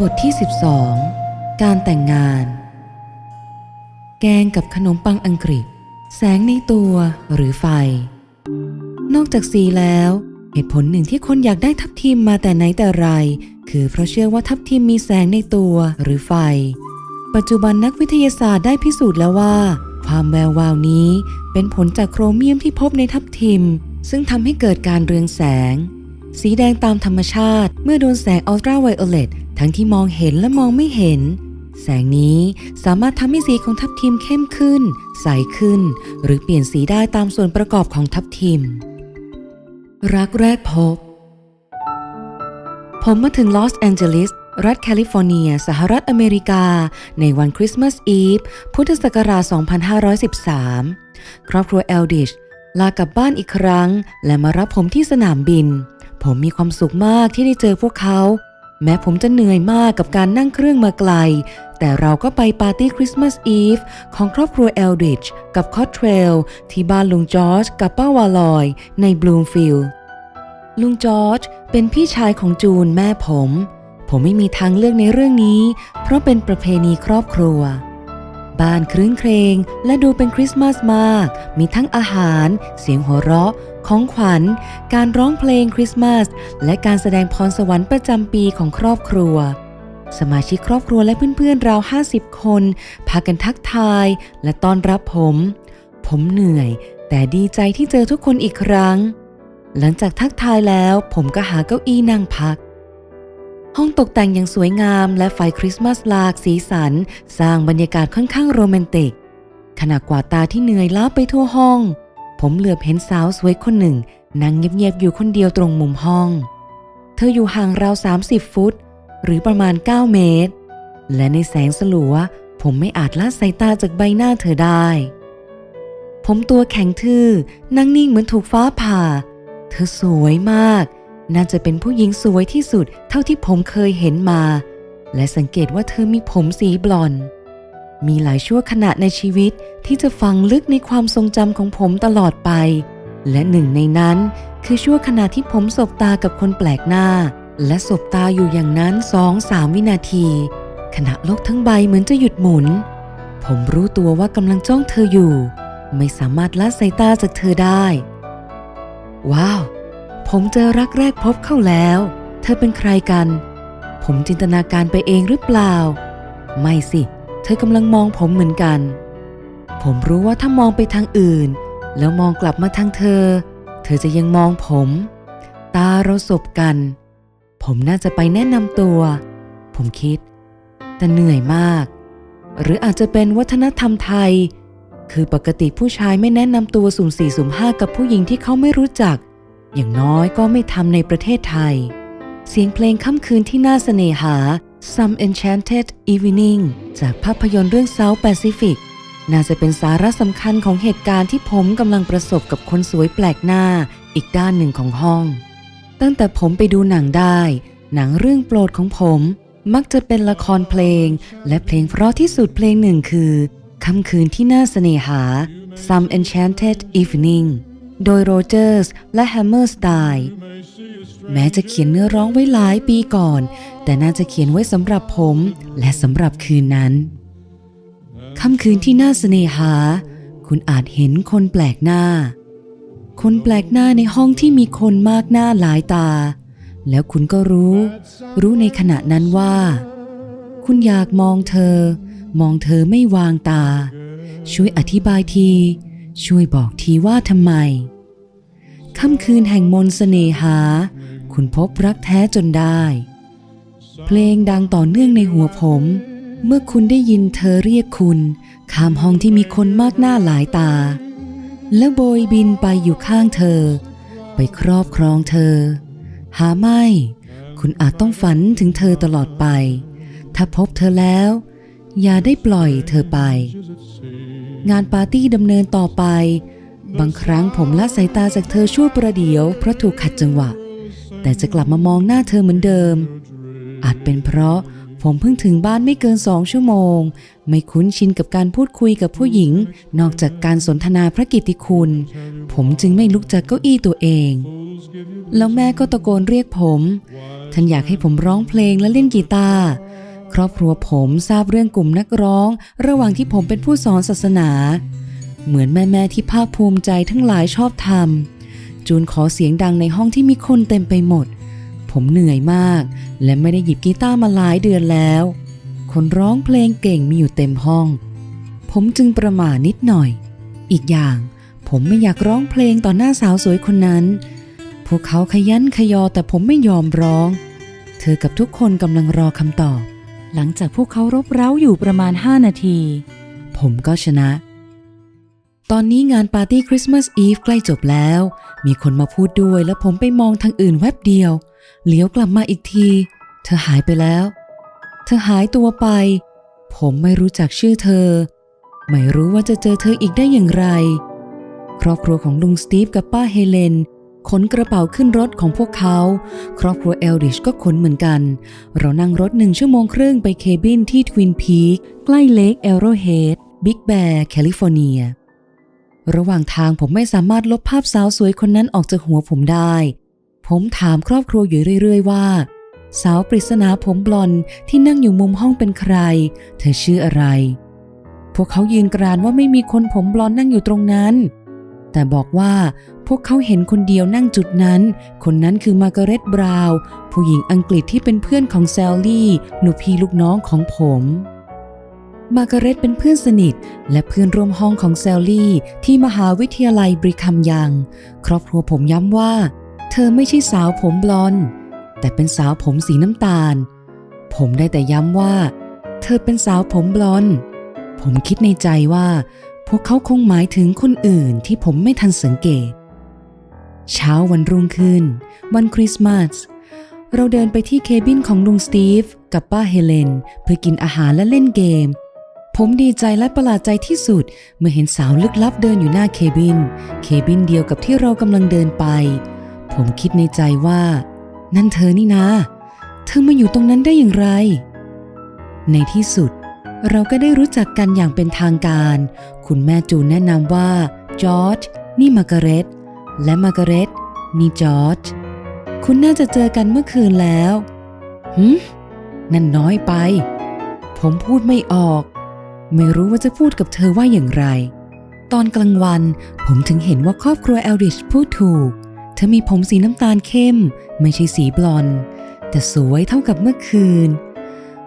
บทที่ 12 การแต่งงาน แกงกับขนมปังอังกฤษ แสงในตัวหรือไฟ นอกจากสีแล้ว เหตุผลหนึ่งที่คนอยากได้ทับทิมมาแต่ไหนแต่ไร คือเพราะเชื่อว่าทับทิมมีแสงในตัวหรือไฟ ปัจจุบันนักวิทยาศาสตร์ได้พิสูจน์แล้วว่า ความแวววาวนี้เป็นผลจากโครเมียมที่พบในทับทิม ซึ่งทำให้เกิดการเรืองแสง สีแดงตามธรรมชาติ เมื่อโดนแสงอัลตราไวโอเลต ทั้งที่มองเห็นและมองไม่เห็น แสงนี้สามารถทำให้สีของทับทิมเข้มขึ้น ใสขึ้น หรือเปลี่ยนสีได้ตามส่วนประกอบของทับทิม รักแรกพบ ผมมาถึงลอสแอนเจลิสรัฐแคลิฟอร์เนีย สหรัฐอเมริกา ในวันคริสต์มาสอีฟ พุทธศักราช 2513 ครอบครัวเอลดิชลากลับบ้านอีกครั้ง และมารับผมที่สนามบิน ผมมีความสุขมากที่ได้เจอพวกเขา แม้ผมจะเหนื่อยมากกับการนั่งเครื่องมาไกล แต่เราก็ไปปาร์ตี้คริสต์มาสอีฟของครอบครัวเอลดิชกับคอตเทรลที่บ้านลุงจอร์จกับป้าวาลอย ในบลูมฟิลด์ลุงจอร์จเป็นพี่ชายของจูนแม่ผม ผมไม่มีทางเลือกในเรื่องนี้ เพราะเป็นประเพณีครอบครัว บ้านครื้นเครง และดูเป็นคริสต์มาสมาก มีทั้งอาหาร เสียงหัวเราะ ของขวัญ การร้องเพลงคริสต์มาส และการแสดงพรสวรรค์ประจำปีของครอบครัว สมาชิกครอบครัวและเพื่อนๆราว 50 คน พากันทักทาย และต้อนรับผม ผมเหนื่อย แต่ดีใจที่เจอทุกคนอีกครั้ง หลังจากทักทายแล้ว ผมก็หาเก้าอี้นั่งพัก ห้องตกแต่งอย่างสวยงามและไฟคริสต์มาสหลากสีสัน สร้างบรรยากาศค่อนข้างโรแมนติก ขณะกวาดตาที่เหนื่อยล้าไปทั่วห้อง ผมเหลือบเห็นสาวสวยคนหนึ่ง นั่งเงียบๆอยู่คนเดียวตรงมุมห้อง เธออยู่ห่างราว 30 ฟุต หรือประมาณ 9 เมตร และในแสงสลัว ผมไม่อาจละสายตาจากใบหน้าเธอได้ ผมตัวแข็งทื่อนั่งนิ่งเหมือนถูกฟ้าผ่า เธอสวยมาก น่าจะเป็นผู้หญิงสวยที่สุดเท่าที่ผมเคยเห็นมา และสังเกตว่าเธอมีผมสีบลอนด์มีหลายชั่วขณะในชีวิตที่จะฝังลึกในความทรงจำของผมตลอดไป และหนึ่งในนั้นคือชั่วขณะที่ผมสบตากับคนแปลกหน้า และสบตาอยู่อย่างนั้นสองสามวินาที ขณะโลกทั้งใบเหมือนจะหยุดหมุน ผมรู้ตัวว่ากำลังจ้องเธออยู่ ไม่สามารถละสายตาจากเธอได้ ว้าว ผมเจอรักแรกพบเข้าแล้ว เธอเป็นใครกัน ผมจินตนาการไปเองหรือเปล่า ไม่สิ เธอกำลังมองผมเหมือนกัน ผมรู้ว่าถ้ามองไปทางอื่น แล้วมองกลับมาทางเธอ เธอจะยังมองผม ตาเราสบกัน ผมน่าจะไปแนะนำตัว ผมคิด แต่เหนื่อยมาก หรืออาจจะเป็นวัฒนธรรมไทย คือปกติผู้ชายไม่แนะนำตัวสุ่มสี่สุ่มห้ากับผู้หญิงที่เขาไม่รู้จัก อย่างน้อยก็ไม่ทำในประเทศไทย เสียงเพลงค่ำคืนที่น่าเสน่หา Some Enchanted Evening จากภาพยนตร์เรื่อง South Pacific น่าจะเป็นสาระสำคัญของเหตุการณ์ที่ผมกำลังประสบกับคนสวยแปลกหน้าอีกด้านหนึ่งของห้อง ตั้งแต่ผมไปดูหนังได้ หนังเรื่องโปรดของผม มักจะเป็นละครเพลง และเพลงเพราะที่สุดเพลงหนึ่งคือค่ำคืนที่น่าเสน่หา Some Enchanted Evening โดยโรเจอร์สและแฮมเมอร์สไตล์แม้จะเขียนเนื้อร้องไว้หลายปีก่อน แต่น่าจะเขียนไว้สำหรับผมและสำหรับคืนนั้นค่ำคืนที่น่าเสน่หา คุณอาจเห็นคนแปลกหน้า คนแปลกหน้าในห้องที่มีคนมากหน้าหลายตา แล้วคุณก็รู้ รู้ในขณะนั้นว่า คุณอยากมองเธอ มองเธอไม่วางตา ช่วยอธิบายที ช่วยบอกทีว่าทำไม ค่ำคืนแห่งมนต์เสน่หา คุณพบรักแท้จนได้ เพลงดังต่อเนื่องในหัวผม เมื่อคุณได้ยินเธอเรียกคุณข้ามห้องที่มีคนมากหน้าหลายตา แล้วโบยบินไปอยู่ข้างเธอ ไปครอบครองเธอ หาไม่ คุณอาจต้องฝันถึงเธอตลอดไป ถ้าพบเธอแล้ว อย่าได้ปล่อยเธอไป งานปาร์ตี้ดำเนินต่อไป บางครั้งผมละสายตาจากเธอชั่วประเดี๋ยวเพราะถูกขัดจังหวะ แต่จะกลับมามองหน้าเธอเหมือนเดิม อาจเป็นเพราะผมเพิ่งถึงบ้านไม่เกินสองชั่วโมง ไม่คุ้นชินกับการพูดคุยกับผู้หญิง นอกจากการสนทนาพระกิตติคุณ ผมจึงไม่ลุกจากเก้าอี้ตัวเอง แล้วแม่ก็ตะโกนเรียกผม ท่านอยากให้ผมร้องเพลงและเล่นกีตาร์ ครอบครัวผมทราบเรื่องกลุ่มนักร้อง ระหว่างที่ผมเป็นผู้สอนศาสนา เหมือนแม่ๆที่ภาคภูมิใจทั้งหลายชอบทำจูนขอเสียงดังในห้องที่มีคนเต็มไปหมด ผมเหนื่อยมาก และไม่ได้หยิบกีตาร์มาหลายเดือนแล้ว คนร้องเพลงเก่งมีอยู่เต็มห้อง ผมจึงประหม่านิดหน่อย อีกอย่างผมไม่อยากร้องเพลงต่อหน้าสาวสวยคนนั้น พวกเขาขยันขยอแต่ผมไม่ยอมร้อง เธอกับทุกคนกำลังรอคำตอบ หลังจากพวกเขารบเร้าอยู่ประมาณ 5 นาที ผมก็ชนะ ตอนนี้งานปาร์ตี้คริสต์มาสอีฟใกล้จบแล้ว มีคนมาพูดด้วยและผมไปมองทางอื่นแวบเดียว เหลียวกลับมาอีกที เธอหายไปแล้ว เธอหายตัวไป ผมไม่รู้จักชื่อเธอ ไม่รู้ว่าจะเจอเธออีกได้อย่างไร ครอบครัวของลุงสตีฟกับป้าเฮเลน ขนกระเป๋าขึ้นรถของพวกเขา ครอบครัวเอลดิชก็ขนเหมือนกัน เรานั่งรถหนึ่งชั่วโมงครึ่งไปเคบินที่ทวินพีคใกล้เลกเอโรเฮดบิ๊กแบร์แคลิฟอร์เนีย ระหว่างทางผมไม่สามารถลบภาพสาวสวยคนนั้นออกจากหัวผมได้ ผมถามครอบครัวอยู่เรื่อย ๆ ว่า สาวปริศนาผมบลอนที่นั่งอยู่มุมห้องเป็นใคร เธอชื่ออะไร พวกเขายืนกรานว่าไม่มีคนผมบลอนนั่งอยู่ตรงนั้น แต่บอกว่าพวกเขาเห็นคนเดียวนั่งจุดนั้น คนนั้นคือมาร์กาเร็ตบราวน์ผู้หญิงอังกฤษที่เป็นเพื่อนของแซลลี่หนูพี่ลูกน้องของผม มาร์กาเร็ตเป็นเพื่อนสนิท และเพื่อนร่วมห้องของแซลลี่ ที่มหาวิทยาลัยบริคัมยัง ครอบครัวผมย้ำว่า เธอไม่ใช่สาวผมบลอนด์แต่เป็นสาวผมสีน้ำตาล ผมได้แต่ย้ำว่า เธอเป็นสาวผมบลอนด์ผมคิดในใจว่า พวกเขาคงหมายถึงคนอื่นที่ผมไม่ทันสังเกต เช้าวันรุ่งขึ้น วันคริสต์มาส เราเดินไปที่เคบินของลุงสตีฟกับป้าเฮเลน เพื่อกินอาหารและเล่นเกม ผมดีใจและประหลาดใจที่สุด เมื่อเห็นสาวลึกลับเดินอยู่หน้าเคบิน เคบินเดียวกับที่เรากำลังเดินไป ผมคิดในใจว่า นั่นเธอนี่นะ เธอมาอยู่ตรงนั้นได้อย่างไร ในที่สุดเราก็ได้รู้จักกันอย่างเป็นทางการ คุณแม่จูนแนะนำว่าจอร์จนี่มาร์กาเร็ตและมาร์กาเร็ตนี่จอร์จคุณน่าจะเจอกันเมื่อคืนแล้วหืมนั่นน้อยไป ผมพูดไม่ออก ไม่รู้ว่าจะพูดกับเธอว่าอย่างไร ตอนกลางวันผมถึงเห็นว่าครอบครัวเอลดิชพูดถูก เธอมีผมสีน้ำตาลเข้ม ไม่ใช่สีบลอนด์แต่สวยเท่ากับเมื่อคืน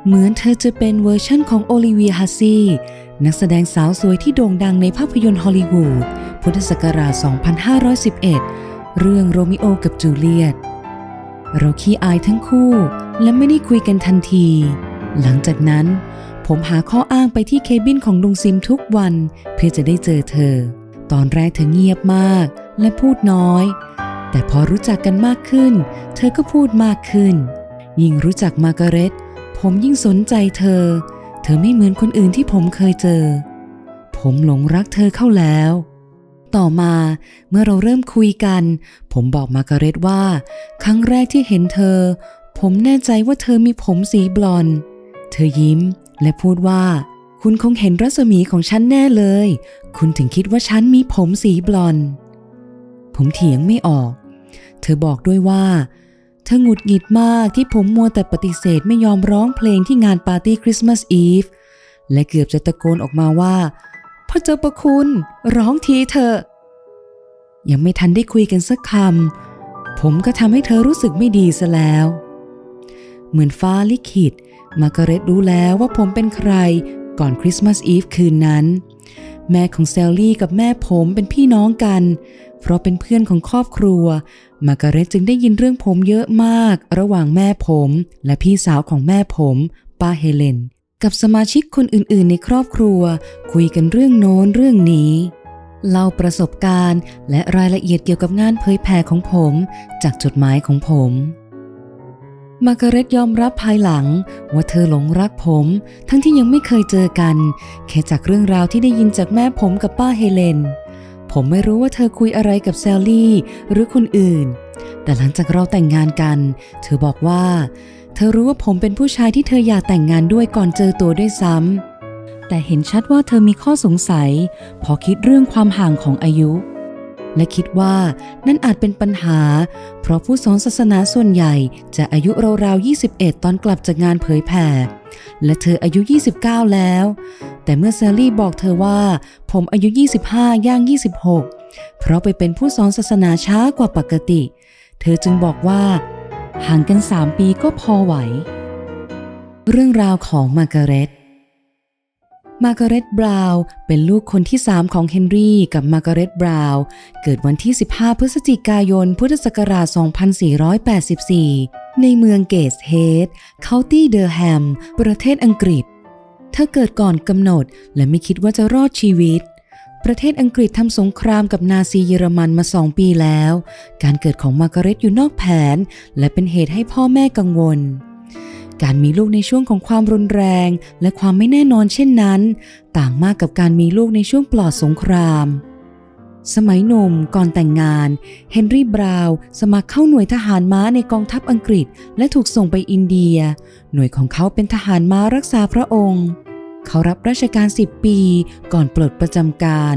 เหมือนเธอจะเป็นเวอร์ชั่นของโอลิเวียฮัสซี นักแสดงสาวสวยที่โด่งดังในภาพยนตร์ฮอลลีวูดพุทธศักราช 2511 เรื่องโรมิโอกับจูเลียต เราขี้อายทั้งคู่ และไม่ได้คุยกันทันที หลังจากนั้น ผมหาข้ออ้างไปที่เคบินของลุงซิมทุกวันเพื่อจะได้เจอเธอ ตอนแรกเธอเงียบมากและพูดน้อย แต่พอรู้จักกันมากขึ้น เธอก็พูดมากขึ้น ยิ่งรู้จักมาร์กาเร็ตผมยิ่งสนใจเธอ เธอไม่เหมือนคนอื่นที่ผมเคยเจอ ผมหลงรักเธอเข้าแล้ว ต่อมาเมื่อเราเริ่มคุยกัน ผมบอกมาร์กาเร็ตว่า ครั้งแรกที่เห็นเธอ ผมแน่ใจว่าเธอมีผมสีบลอนด์เธอยิ้มและพูดว่า คุณคงเห็นรัศมีของฉันแน่เลย คุณถึงคิดว่าฉันมีผมสีบลอนด์ผมเถียงไม่ออก เธอบอกด้วยว่า ธอหงุดหงิดมากที่ผมมัวแต่ปฏิเสธไม่ยอมร้องเพลงที่งานปาร์ตี้คริสต์มาสอีฟและเกือบจะตะโกนออกมาว่าพระเจ้าประคุณ ร้องทีเถอะยังไม่ทันได้คุยกันสักคำผมก็ทำให้เธอรู้สึกไม่ดีซะแล้ว เหมือนฟ้าลิขิตมากาเร็ตรู้แล้วว่าผมเป็นใคร ก่อนคริสต์มาสอีฟคืนนั้น แม่ของแซลลี่กับแม่ผมเป็นพี่น้องกัน เพราะเป็นเพื่อนของครอบครัว มาร์กาเร็ตจึงได้ยินเรื่องผมเยอะมาก ระหว่างแม่ผม และพี่สาวของแม่ผมป้าเฮเลน กับสมาชิกคนอื่นๆ ในครอบครัว คุยกันเรื่องโน้นเรื่องนี้เล่าประสบการณ์ และรายละเอียดเกี่ยวกับงานเผยแผ่ของผม จากจดหมายของผม มาร์กาเร็ตยอมรับภายหลัง ว่าเธอหลงรักผม ทั้งที่ยังไม่เคยเจอกัน แค่จากเรื่องราวที่ได้ยินจากแม่ผมกับป้าเฮเลน ผมไม่รู้ว่าเธอคุยอะไรกับแซลลี่ หรือคนอื่น แต่หลังจากเราแต่งงานกัน เธอบอกว่า เธอรู้ว่าผมเป็นผู้ชายที่เธออยากแต่งงานด้วยก่อนเจอตัวด้วยซ้ำแต่เห็นชัดว่าเธอมีข้อสงสัย พอคิดเรื่องความห่างของอายุ และคิดว่านั่นอาจเป็นปัญหา เพราะผู้สอนศาสนาส่วนใหญ่จะอายุราวๆ 21 ตอนกลับจากงานเผยแผ่ และเธออายุ 29 แล้ว แต่เมื่อแซลลี่บอกเธอว่า ผมอายุ 25 ย่าง 26 เพราะไปเป็นผู้สอนศาสนาช้ากว่าปกติ เธอจึงบอกว่า ห่างกัน 3 ปีก็พอไหว เรื่องราวของมาร์กาเร็ต มาร์กาเร็ตบราวน์เป็นลูกคนที่ 3 ของเฮนรี่กับมาร์กาเร็ตบราวน์เกิดวันที่ 15 พฤศจิกายน พุทธศักราช 2484 ในเมืองเกสเฮดเคาน์ตี้เดอร์แฮม ประเทศอังกฤษ เธอเกิดก่อนกำหนดและไม่คิดว่าจะรอดชีวิต ประเทศอังกฤษทำสงครามกับนาซีเยอรมันมาสองปีแล้ว การเกิดของมาร์กาเร็ตอยู่นอกแผน และเป็นเหตุให้พ่อแม่กังวล การมีลูกในช่วงของความรุนแรง และความไม่แน่นอนเช่นนั้น ต่างมากกับการมีลูกในช่วงปลอดสงคราม สมัยหนุ่มก่อนแต่งงาน เฮนรี่บราวน์สมัครเข้าหน่วยทหารม้าในกองทัพอังกฤษ และถูกส่งไปอินเดีย หน่วยของเขาเป็นทหารม้ารักษาพระองค์เขารับราชการ 10 ปี ก่อนปลดประจำการ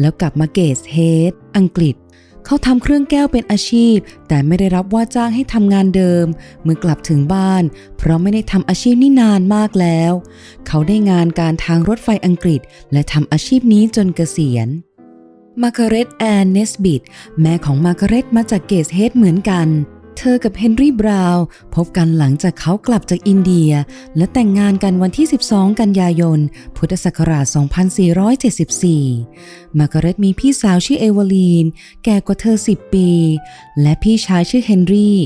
แล้วกลับมาเกสเฮดอังกฤษ เขาทำเครื่องแก้วเป็นอาชีพ แต่ไม่ได้รับว่าจ้างให้ทำงานเดิม เมื่อกลับถึงบ้าน เพราะไม่ได้ทำอาชีพนี้นานมากแล้ว เขาได้งานการทางรถไฟอังกฤษ และทำอาชีพนี้จนเกษียณมาร์กาเร็ตแอนเนสบิดแม่ของมาร์กาเร็ตมาจากเกสเฮดเหมือนกัน เธอกับเฮนรี่บราวน์พบกันหลังจากเขากลับจากอินเดีย และแต่งงานกันวันที่ 12 กันยายน พุทธศักราช 2474 มาร์กาเร็ตมีพี่สาวชื่อเอเวอลีน แก่กว่าเธอ 10 ปี และพี่ชายชื่อเฮนรี่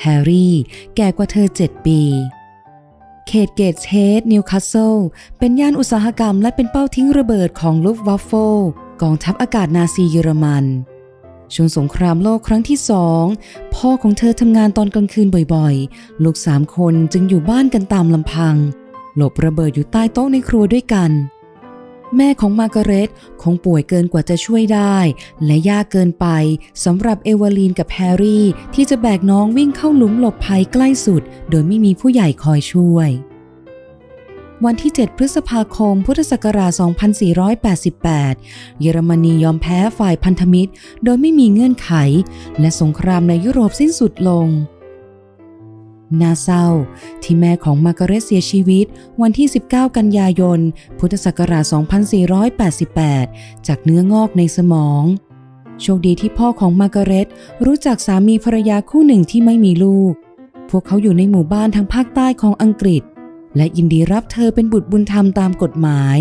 แฮร์รี่ แก่กว่าเธอ 7 ปีเขตเกตเฮดนิวคาสเซิลเป็นย่านอุตสาหกรรมและเป็นเป้าทิ้งระเบิดของลูฟวัฟเฟลกองทัพอากาศนาซีเยอรมัน ช่วงสงครามโลกครั้งที่สองพ่อของเธอทำงานตอนกลางคืนบ่อยๆ ลูกสามคนจึงอยู่บ้านกันตามลำพัง หลบระเบิดอยู่ใต้โต๊ะในครัวด้วยกัน แม่ของมากาเร็ตคงป่วยเกินกว่าจะช่วยได้ และยากเกินไปสำหรับเอเวอลีนกับแฮร์รี่ที่จะแบกน้องวิ่งเข้าหลุมหลบภัยใกล้สุด โดยไม่มีผู้ใหญ่คอยช่วย วันที่ 7 พฤษภาคม พุทธศักราช 2488 เยอรมนียอมแพ้ฝ่ายพันธมิตร โดยไม่มีเงื่อนไข และสงครามในยุโรปสิ้นสุดลงน่าเศร้า ที่แม่ของมาร์กาเร็ตเสียชีวิต วันที่ 19 กันยายน พุทธศักราช 2488 จากเนื้องอกในสมอง โชคดีที่พ่อของมาร์กาเร็ตรู้จักสามีภรรยาคู่หนึ่งที่ไม่มีลูก พวกเขาอยู่ในหมู่บ้านทางภาคใต้ของอังกฤษ และยินดีรับเธอเป็นบุตรบุญธรรมตามกฎหมาย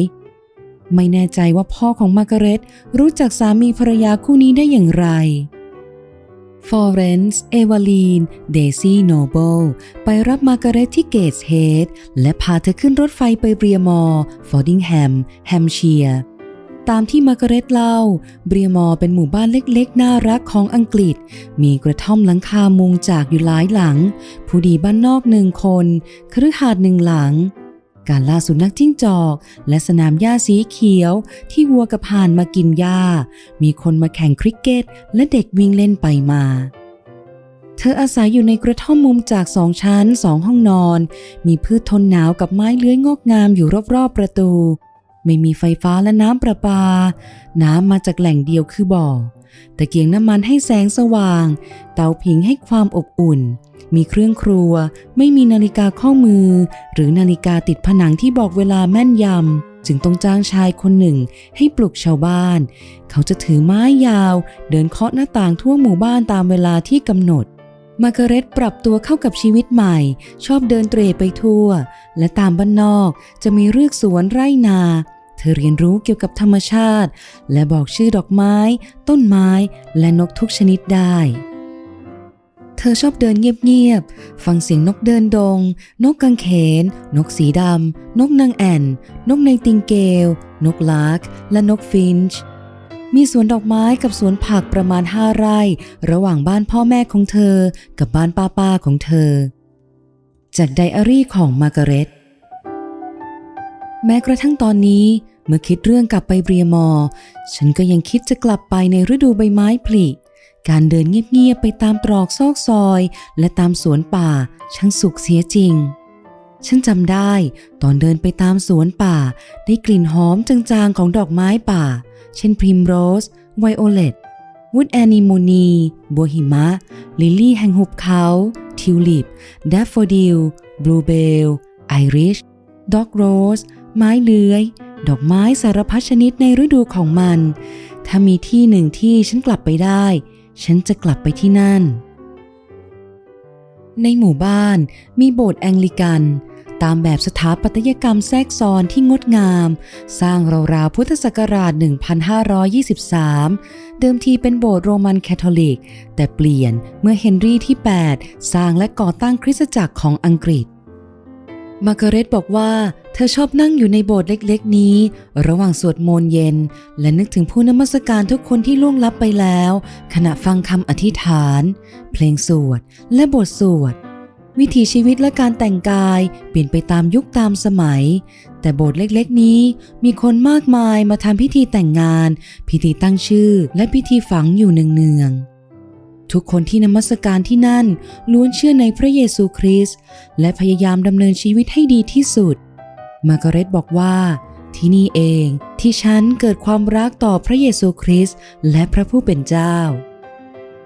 ไม่แน่ใจว่าพ่อของมาร์กาเร็ตรู้จักสามีภรรยาคู่นี้ได้อย่างไรฟอเรนซ์ เอวาลีน เดซี่โนเบิลไปรับมาร์กาเร็ตที่เกตส์เฮดและพาเธอขึ้นรถไฟไปเบรียมอร์ ฟอร์ดิงแฮม แฮมเชียร์ ตามที่มาร์กาเร็ตเล่า เบรียมอเป็นหมู่บ้านเล็กๆ น่ารักของอังกฤษ มีกระท่อมหลังคามุงจากอยู่หลายหลัง ผู้ดีบ้านนอกหนึ่งคน คฤหาสน์หนึ่งหลัง การล่าสุนัขจิ้งจอก และสนามหญ้าสีเขียว ที่วัวกับห่านมากินหญ้า มีคนมาแข่งคริกเก็ต และเด็กวิ่งเล่นไปมาเธออาศัยอยู่ในกระท่อมมุมจากสองชั้นสองห้องนอน มีพืชทนหนาวกับไม้เลื้อยงอกงามอยู่รอบๆประตู ไม่มีไฟฟ้าและน้ำประปา น้ำมาจากแหล่งเดียวคือบ่อตะเกียงน้ำมันให้แสงสว่าง เตาผิงให้ความอบอุ่น มีเครื่องครัว ไม่มีนาฬิกาข้อมือ หรือนาฬิกาติดผนังที่บอกเวลาแม่นยำ จึงต้องจ้างชายคนหนึ่งให้ปลุกชาวบ้าน เขาจะถือไม้ยาว เดินเคาะหน้าต่างทั่วหมู่บ้านตามเวลาที่กำหนด มาร์กาเร็ตปรับตัวเข้ากับชีวิตใหม่ ชอบเดินเตร่ไปทั่ว และตามบ้านนอกจะมีเรือกสวนไร่นา ธอเรียนรู้เกี่ยวกับธรรมชาติ และบอกชื่อดอกไม้ ต้นไม้ และนกทุกชนิดได้ เธอชอบเดินเงียบๆ ฟังเสียงนกเดินดง นกกังเขน นกสีดำ นกนางแอ่น นกในติงเกล นกลาร์กและนกฟินช์มีสวนดอกไม้กับสวนผักประมาณห้าไร่ ระหว่างบ้านพ่อแม่ของเธอ กับบ้านป้าป้าๆของเธอ จากไดอารี่ของมาร์กาเร็ตแม้กระทั่งตอนนี้ เมื่อคิดเรื่องกลับไปเบรียมอ ฉันก็ยังคิดจะกลับไปในฤดูใบไม้ผลิ การเดินเงียบๆไปตามตรอกซอกซอย และตามสวนป่าช่างสุขเสียจริง ฉันจำได้ ตอนเดินไปตามสวนป่า ได้กลิ่นหอมจางๆของดอกไม้ป่า เช่นพริมโรส ไวโอเลตวูดแอนิโมนีบัวหิมะ ลิลลี่แห่งหุบเขา ทิวลิปแดฟโฟดิลบลูเบล ไอริชด็อกโรส ไม้เลื้อย ดอกไม้สารพัดชนิดในฤดูของมัน ถ้ามีที่หนึ่งที่ฉันกลับไปได้ ฉันจะกลับไปที่นั่น ในหมู่บ้านมีโบสถ์แองลิกัน ตามแบบสถาปัตยกรรมแทรกซ้อนที่งดงาม สร้างราวๆพุทธศักราช 1523 เดิมทีเป็นโบสถ์โรมันแคทอลิก แต่เปลี่ยนเมื่อเฮนรี่ที่ 8 สร้างและก่อตั้งคริสตจักรของอังกฤษมาร์กาเร็ตบอกว่า เธอชอบนั่งอยู่ในโบสถ์เล็กๆ นี้ ระหว่างสวดมนต์เย็น และนึกถึงผู้นมัสการทุกคนที่ล่วงลับไปแล้ว ขณะฟังคำอธิษฐาน เพลงสวด และบทสวด วิถีชีวิตและการแต่งกายเปลี่ยนไปตามยุคตามสมัย แต่โบสถ์เล็กๆ นี้มีคนมากมายมาทำพิธีแต่งงาน พิธีตั้งชื่อ และพิธีฝังอยู่เนืองๆทุกคนที่นมัสการที่นั่นล้วนเชื่อในพระเยซูคริสต์และพยายามดำเนินชีวิตให้ดีที่สุด มาร์กาเร็ตบอกว่า ที่นี่เองที่ฉันเกิดความรักต่อพระเยซูคริสต์และพระผู้เป็นเจ้า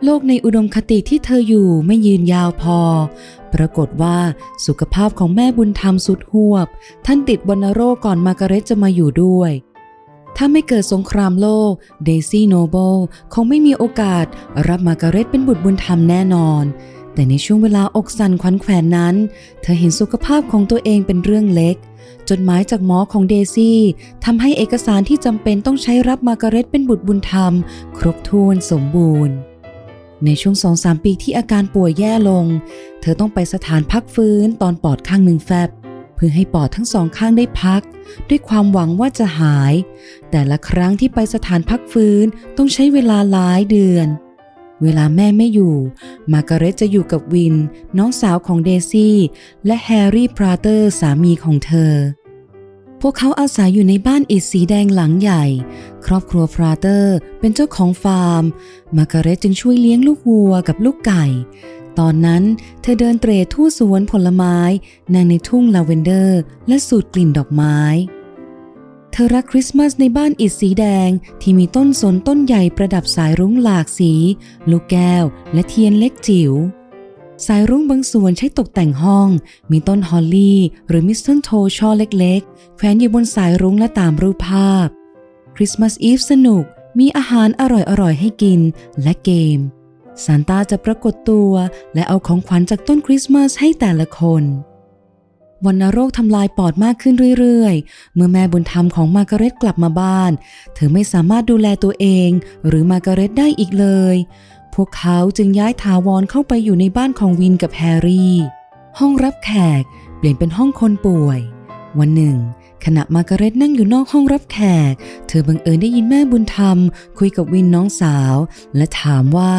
โลกในอุดมคติที่เธออยู่ไม่ยืนยาวพอ ปรากฏว่าสุขภาพของแม่บุญธรรมสุดหวบ ท่านติดวัณโรคก่อนมาร์กาเร็ตจะมาอยู่ด้วยถ้าไม่เกิดสงครามโลก เดซี่โนเบิลคงไม่มีโอกาสรับมาร์กาเร็ตเป็นบุตรบุญธรรมแน่นอน แต่ในช่วงเวลาอกสั่นขวัญแขวนนั้น เธอเห็นสุขภาพของตัวเองเป็นเรื่องเล็ก จดหมายจากหมอของเดซี่ทำให้เอกสารที่จำเป็นต้องใช้รับมาร์กาเร็ตเป็นบุตรบุญธรรม ครบถ้วนสมบูรณ์ ในช่วงสองสามปีที่อาการป่วยแย่ลง เธอต้องไปสถานพักฟื้นตอนปอดข้างหนึ่งแฟบ เพื่อให้ปอดทั้งสองข้างได้พัก ด้วยความหวังว่าจะหาย แต่ละครั้งที่ไปสถานพักฟื้นต้องใช้เวลาหลายเดือน เวลาแม่ไม่อยู่ มาร์กาเร็ตจะอยู่กับวิน น้องสาวของเดซี่ และแฮร์รี่พราเตอร์สามีของเธอ พวกเขาอาศัยอยู่ในบ้านอิฐสีแดงหลังใหญ่ ครอบครัวพราเตอร์เป็นเจ้าของฟาร์ม มาร์กาเร็ตจึงช่วยเลี้ยงลูกวัวกับลูกไก่ ตอนนั้นเธอเดินเตร่ทั่วสวนผลไม้นั่งในทุ่งลาเวนเดอร์ และสูดกลิ่นดอกไม้ เธอรักคริสต์มาสในบ้านอิฐสีแดงที่มีต้นสนต้นใหญ่ประดับสายรุ้งหลากสี ลูกแก้ว และเทียนเล็กจิ๋ว สายรุ้งบางส่วนใช้ตกแต่งห้อง มีต้นฮอลลี่ หรือมิสเทิลโทช่อเล็กๆ แขวนอยู่บนสายรุ้งและตามรูปภาพ คริสต์มาสอีฟสนุก มีอาหารอร่อยๆ ให้กิน และเกมซานตาจะปรากฏตัว และเอาของขวัญจากต้นคริสต์มาสให้แต่ละคน วันโรคทำลายปอดมากขึ้นเรื่อยๆ เมื่อแม่บุญธรรมของมาร์กาเร็ตกลับมาบ้าน เธอไม่สามารถดูแลตัวเอง หรือมาร์กาเร็ตได้อีกเลย พวกเขาจึงย้ายถาวรเข้าไปอยู่ในบ้านของวินกับแฮร์รี่ ห้องรับแขกเปลี่ยนเป็นห้องคนป่วย วันหนึ่ง ขณะมาร์กาเร็ตนั่งอยู่นอกห้องรับแขก เธอบังเอิญได้ยินแม่บุญธรรม คุยกับวินน้องสาว และถามว่า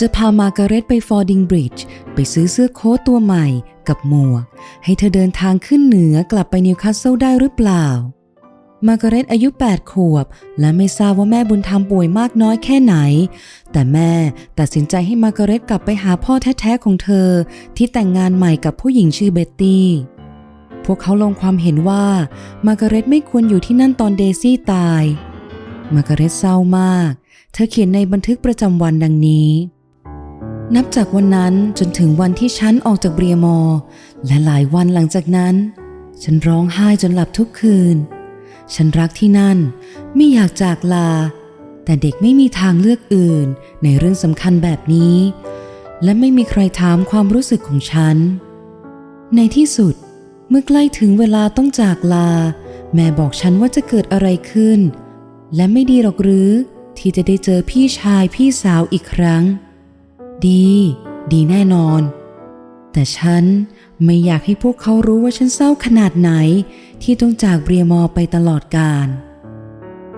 จะพามาร์กาเร็ตไปฟอร์ดิงบริดจ์ไปซื้อเสื้อโค้ทตัวใหม่กับหมวก ให้เธอเดินทางขึ้นเหนือกลับไปนิวคาสเซิลได้หรือเปล่า มาร์กาเร็ตอายุ 8 ขวบ และไม่ทราบว่าแม่บุญธรรมป่วยมากน้อยแค่ไหน แต่แม่ตัดสินใจให้มาร์กาเร็ตกลับไปหาพ่อแท้ๆของเธอ ที่แต่งงานใหม่กับผู้หญิงชื่อเบ็ตตี้พวกเขาลงความเห็นว่ามาร์กาเร็ตไม่ควรอยู่ที่นั่นตอนเดซี่ตาย มาร์กาเร็ตเศร้ามาก เธอเขียนในบันทึกประจำวันดังนี้ นับจากวันนั้นจนถึงวันที่ฉันออกจากเบียมอ และหลายวันหลังจากนั้น ฉันร้องไห้จนหลับทุกคืน ฉันรักที่นั่นไม่อยากจากลา แต่เด็กไม่มีทางเลือกอื่นในเรื่องสำคัญแบบนี้ และไม่มีใครถามความรู้สึกของฉัน ในที่สุดเมื่อใกล้ถึงเวลาต้องจากลา แม่บอกฉันว่าจะเกิดอะไรขึ้น และไม่ดีหรอกหรือ ที่จะได้เจอพี่ชายพี่สาวอีกครั้ง ดี ดีแน่นอน แต่ฉันไม่อยากให้พวกเขารู้ว่าฉันเศร้าขนาดไหน ที่ต้องจากเบรียมอไปตลอดกาล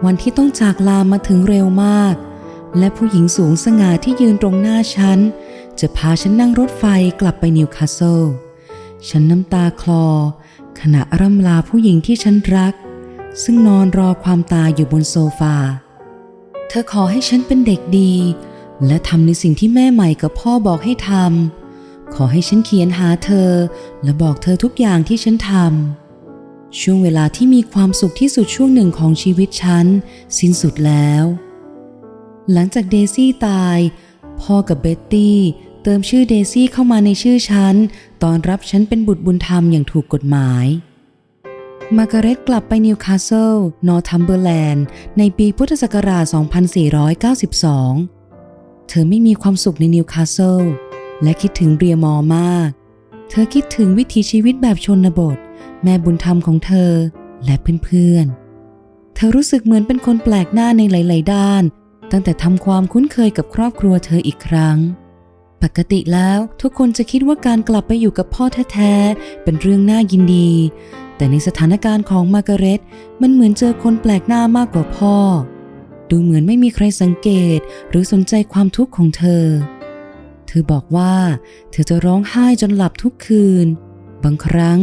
วันที่ต้องจากลามาถึงเร็วมาก และผู้หญิงสูงสง่าที่ยืนตรงหน้าฉัน จะพาฉันนั่งรถไฟกลับไปนิวคาสเซิลฉันน้ำตาคลอ ขณะร่ำลาผู้หญิงที่ฉันรัก ซึ่งนอนรอความตายอยู่บนโซฟา เธอขอให้ฉันเป็นเด็กดี และทำในสิ่งที่แม่ใหม่กับพ่อบอกให้ทำขอให้ฉันเขียนหาเธอ และบอกเธอทุกอย่างที่ฉันทำช่วงเวลาที่มีความสุขที่สุดช่วงหนึ่งของชีวิตฉัน สิ้นสุดแล้ว หลังจากเดซี่ตาย พ่อกับเบ็ตตี้เติมชื่อเดซี่เข้ามาในชื่อฉัน ตอนรับฉันเป็นบุตรบุญธรรมอย่างถูกกฎหมาย มาร์กาเร็ตกลับไปนิวคาสเซิลนอร์ทัมเบอร์แลนด์ ในปีพุทธศักราช 2492 เธอไม่มีความสุขในนิวคาสเซิลและคิดถึงเรียมอ์มาก เธอคิดถึงวิถีชีวิตแบบชนบท แม่บุญธรรมของเธอและเพื่อนๆ เธอรู้สึกเหมือนเป็นคนแปลกหน้าในหลาย ๆ ด้าน ตั้งแต่ทำความคุ้นเคยกับครอบครัวเธออีกครั้ง ปกติแล้วทุกคนจะคิดว่าการกลับไปอยู่กับพ่อแท้ๆ เป็นเรื่องน่ายินดี แต่ในสถานการณ์ของมาร์กาเร็ตมันเหมือนเจอคนแปลกหน้ามากกว่าพ่อ ดูเหมือนไม่มีใครสังเกตหรือสนใจความทุกข์ของเธอ เธอบอกว่า เธอจะร้องไห้จนหลับทุกคืน บางครั้ง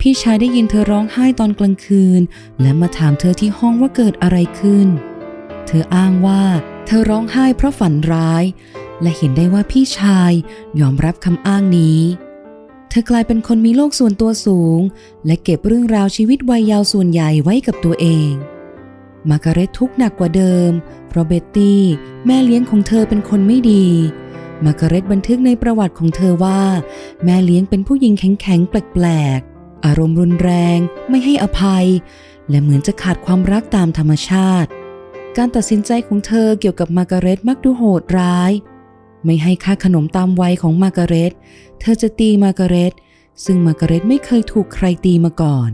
พี่ชายได้ยินเธอร้องไห้ตอนกลางคืน และมาถามเธอที่ห้องว่าเกิดอะไรขึ้น เธออ้างว่า เธอร้องไห้เพราะฝันร้าย และเห็นได้ว่าพี่ชายยอมรับคำอ้างนี้เธอกลายเป็นคนมีโลกส่วนตัวสูง และเก็บเรื่องราวชีวิตวัยยาวส่วนใหญ่ไว้กับตัวเอง มาร์กาเร็ตทุกข์หนักกว่าเดิม เพราะเบ็ตตี้ แม่เลี้ยงของเธอเป็นคนไม่ดี มาร์กาเร็ตบันทึกในประวัติของเธอว่า แม่เลี้ยงเป็นผู้หญิงแข็งๆแปลกๆ อารมณ์รุนแรงไม่ให้อภัย และเหมือนจะขาดความรักตามธรรมชาติ การตัดสินใจของเธอเกี่ยวกับมาร์กาเร็ตมักดูโหดร้าย ไม่ให้ค่าขนมตามวัยของมาร์กาเร็ตเธอจะตีมาร์กาเร็ตซึ่งมาร์กาเร็ตไม่เคยถูกใครตีมาก่อน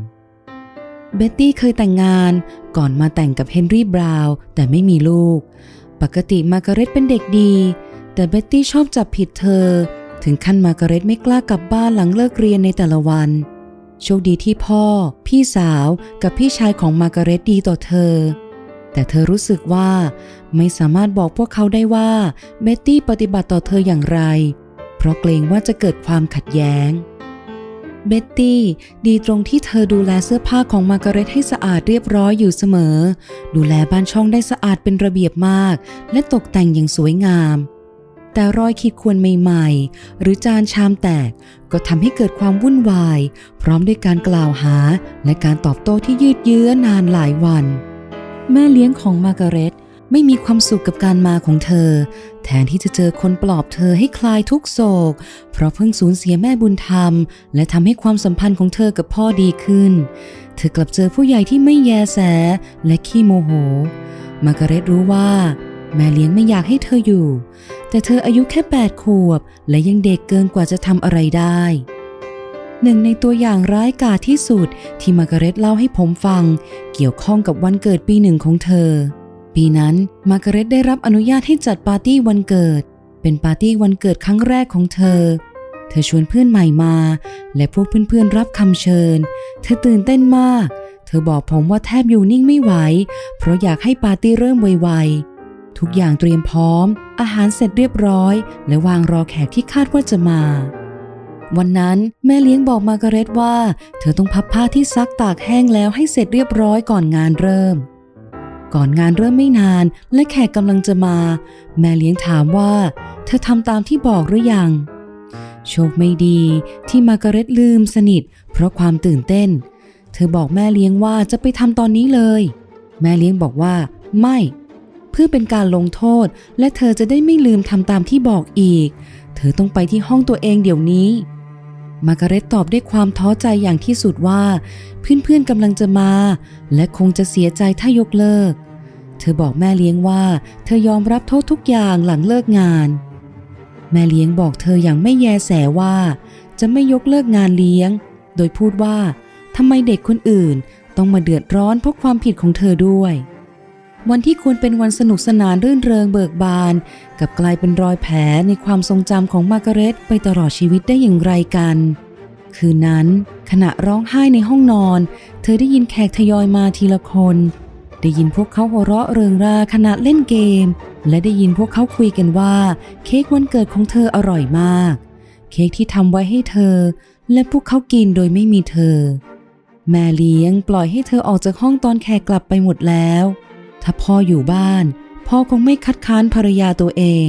เบ็ตตี้เคยแต่งงานก่อนมาแต่งกับเฮนรี่บราวน์แต่ไม่มีลูก ปกติมาร์กาเร็ตเป็นเด็กดี แต่เบ็ตตี้ชอบจับผิดเธอ ถึงขั้นมาร์กาเร็ตไม่กล้ากลับบ้านหลังเลิกเรียนในแต่ละวัน โชคดีที่พ่อ พี่สาวกับพี่ชายของมาร์กาเร็ตดีต่อเธอ แต่เธอรู้สึกว่าไม่สามารถบอกพวกเขาได้ว่าเบ็ตตี้ปฏิบัติต่อเธออย่างไร เพราะเกรงว่าจะเกิดความขัดแย้ง เบ็ตตี้ดีตรงที่เธอดูแลเสื้อผ้าของมาร์กาเร็ตให้สะอาดเรียบร้อยอยู่เสมอ ดูแลบ้านช่องได้สะอาดเป็นระเบียบมาก และตกแต่งอย่างสวยงาม แต่รอยขีดข่วนใหม่ ๆ หรือจานชามแตก ก็ทำให้เกิดความวุ่นวาย พร้อมด้วยการกล่าวหา และการตอบโต้ที่ยืดเยื้อนานหลายวัน แม่เลี้ยงของมาร์กาเร็ต ไม่มีความสุขกับการมาของเธอ แทนที่จะเจอคนปลอบเธอให้คลายทุกโศก เพราะเพิ่งสูญเสียแม่บุญธรรม และทำให้ความสัมพันธ์ของเธอกับพ่อดีขึ้น เธอกลับเจอผู้ใหญ่ที่ไม่แยแสและขี้โมโห มาร์กาเร็ตรู้ว่า แม่เลี้ยงไม่อยากให้เธออยู่ แต่เธออายุแค่8ขวบ และยังเด็กเกินกว่าจะทำอะไรได้หนึ่งในตัวอย่างร้ายกาจที่สุดที่มาร์กาเร็ตเล่าให้ผมฟัง เกี่ยวข้องกับวันเกิดปีหนึ่งของเธอ ปีนั้นมาร์กาเร็ตได้รับอนุญาตให้จัดปาร์ตี้วันเกิด เป็นปาร์ตี้วันเกิดครั้งแรกของเธอ เธอชวนเพื่อนใหม่มา และพวกเพื่อนๆรับคำเชิญ เธอตื่นเต้นมาก เธอบอกผมว่าแทบอยู่นิ่งไม่ไหว เพราะอยากให้ปาร์ตี้เริ่มไวๆ ทุกอย่างเตรียมพร้อม อาหารเสร็จเรียบร้อย และวางรอแขกที่คาดว่าจะมาวันนั้นแม่เลี้ยงบอกมาร์กาเร็ตว่า เธอต้องพับผ้าที่ซักตากแห้งแล้วให้เสร็จเรียบร้อยก่อนงานเริ่ม ก่อนงานเริ่มไม่นานและแขกกำลังจะมา แม่เลี้ยงถามว่า เธอทำตามที่บอกหรือยัง โชคไม่ดีที่มากาเร็ตลืมสนิท เพราะความตื่นเต้น เธอบอกแม่เลี้ยงว่าจะไปทำตอนนี้เลย แม่เลี้ยงบอกว่า ไม่ เพื่อเป็นการลงโทษ และเธอจะได้ไม่ลืมทำตามที่บอกอีก เธอต้องไปที่ห้องตัวเองเดี๋ยวนี้ มากาเร็ตตอบด้วยความท้อใจอย่างที่สุดว่า เพื่อนๆกำลังจะมา และคงจะเสียใจถ้ายกเลิก เธอบอกแม่เลี้ยงว่า เธอยอมรับโทษทุกอย่างหลังเลิกงาน แม่เลี้ยงบอกเธออย่างไม่แยแสว่า จะไม่ยกเลิกงานเลี้ยง โดยพูดว่าทำไมเด็กคนอื่นต้องมาเดือดร้อนเพราะความผิดของเธอด้วย วันที่ควรเป็นวันสนุกสนานรื่นเริงเบิกบาน กับกลายเป็นรอยแผลในความทรงจำของมาร์กาเร็ตไปตลอดชีวิตได้อย่างไรกัน คืนนั้นขณะร้องไห้ในห้องนอน เธอได้ยินแขกทยอยมาทีละคน ได้ยินพวกเขาหัวเราะเริงราขณะเล่นเกม และได้ยินพวกเขาคุยกันว่า เค้กวันเกิดของเธออร่อยมาก เค้กที่ทำไว้ให้เธอ และพวกเขากินโดยไม่มีเธอ แม่เลี้ยงปล่อยให้เธอออกจากห้องตอนแขกกลับไปหมดแล้ว ถ้าพ่ออยู่บ้าน พ่อคงไม่คัดค้านภรรยาตัวเอง